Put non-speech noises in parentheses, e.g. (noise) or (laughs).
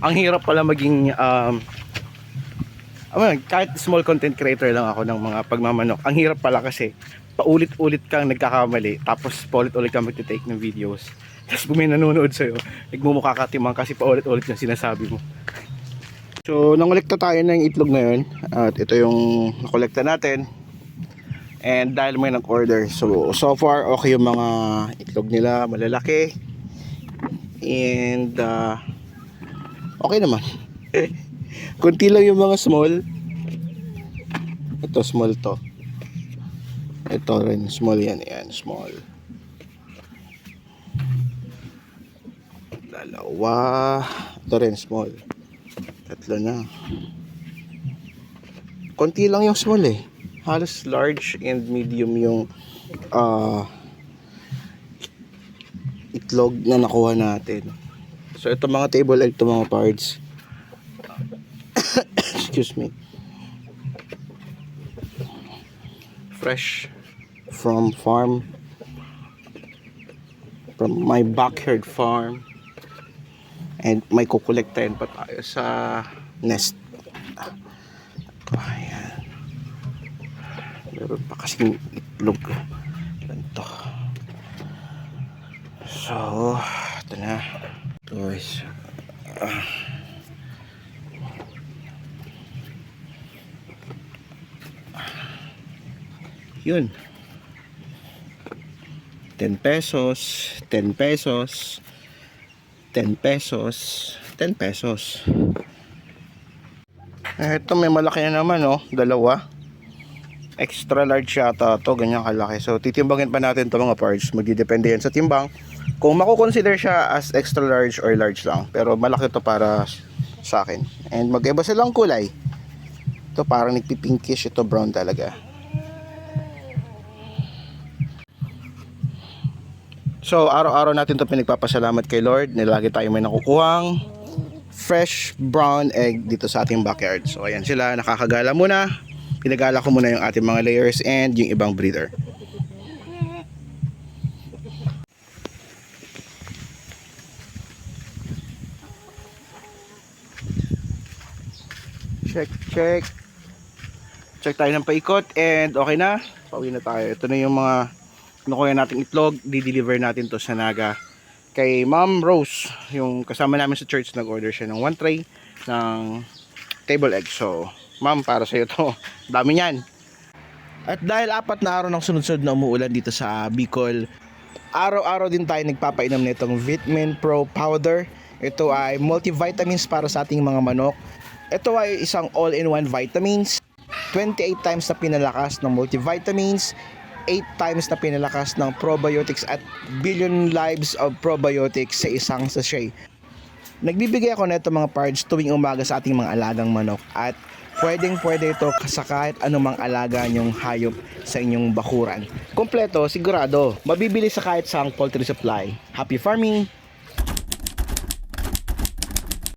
ang hirap pala maging um, ano, kahit small content creator lang ako ng mga pagmamanok. Ang hirap pala kasi paulit-ulit kang nagkakamali tapos paulit-ulit kang magte-take ng videos. Tapos kung nanonood sa'yo, nagmumukha ka timang kasi paulit-ulit yung sinasabi mo. So, nangolekta tayo ng itlog ngayon at ito yung nakolekta natin. And dahil may nag-order, so so far okay yung mga itlog nila, malalaki. And uh, okay naman. Kunti lang yung mga small. Ito small to. Ito rin small yan, yan small. Dalawa. Ito rin small. Tatlo na. Konti lang yung small eh. Halos large and medium yung ah itlog na nakuha natin. So ito mga table egg to mga parts. (coughs) Excuse me. Fresh from farm from my backyard farm and may kukolektahin pa tayo sa nest. Ayan. Meron pa kasing itlog. Ganito. So, ito na. Guys. Ah. Yun. 10 pesos, 10 pesos, 10 pesos, 10 pesos. Eh, ito may malaki na naman, oh. Dalawa. Extra large yata to ganyan kalaki. So, titimbangin pa natin to mga parts. Magdidepende yan sa timbang. Kung mako-consider siya as extra large or large lang. Pero malaki to para sa akin. And mag-iba silang kulay. Ito parang nagpipinkish. Ito brown talaga. So, araw-araw natin to pinagpapasalamat kay Lord na lagi tayo may nakukuhang fresh brown egg dito sa ating backyard. So, ayan sila, nakakagala muna. Pinagala ko muna yung ating mga layers and yung ibang breeder. Check, check. Check tayo ng paikot and okay na. Pauwi na tayo. Ito na yung mga nakuha nating itlog. Di-deliver natin to sa Naga kay Ma'am Rose. Yung kasama namin sa church, nag-order siya ng one tray ng table egg. So, Ma'am, para sa'yo to. (laughs) Dami niyan. At dahil apat na araw ng sunod-sunod na umuulan dito sa Bicol, araw-araw din tayo nagpapainom nitong Vitamin Pro Powder. Ito ay multivitamins para sa ating mga manok. Ito ay isang all-in-one vitamins. 28 times na pinalakas ng multivitamins, 8 times na pinalakas ng probiotics at billion lives of probiotics sa isang sachet. Nagbibigay ako nito mga parts tuwing umaga sa ating mga alagang manok at pwedeng pwede ito sa kahit anumang alaga nyong hayop sa inyong bakuran. Kompleto, sigurado, mabibili sa kahit saang poultry supply. Happy farming!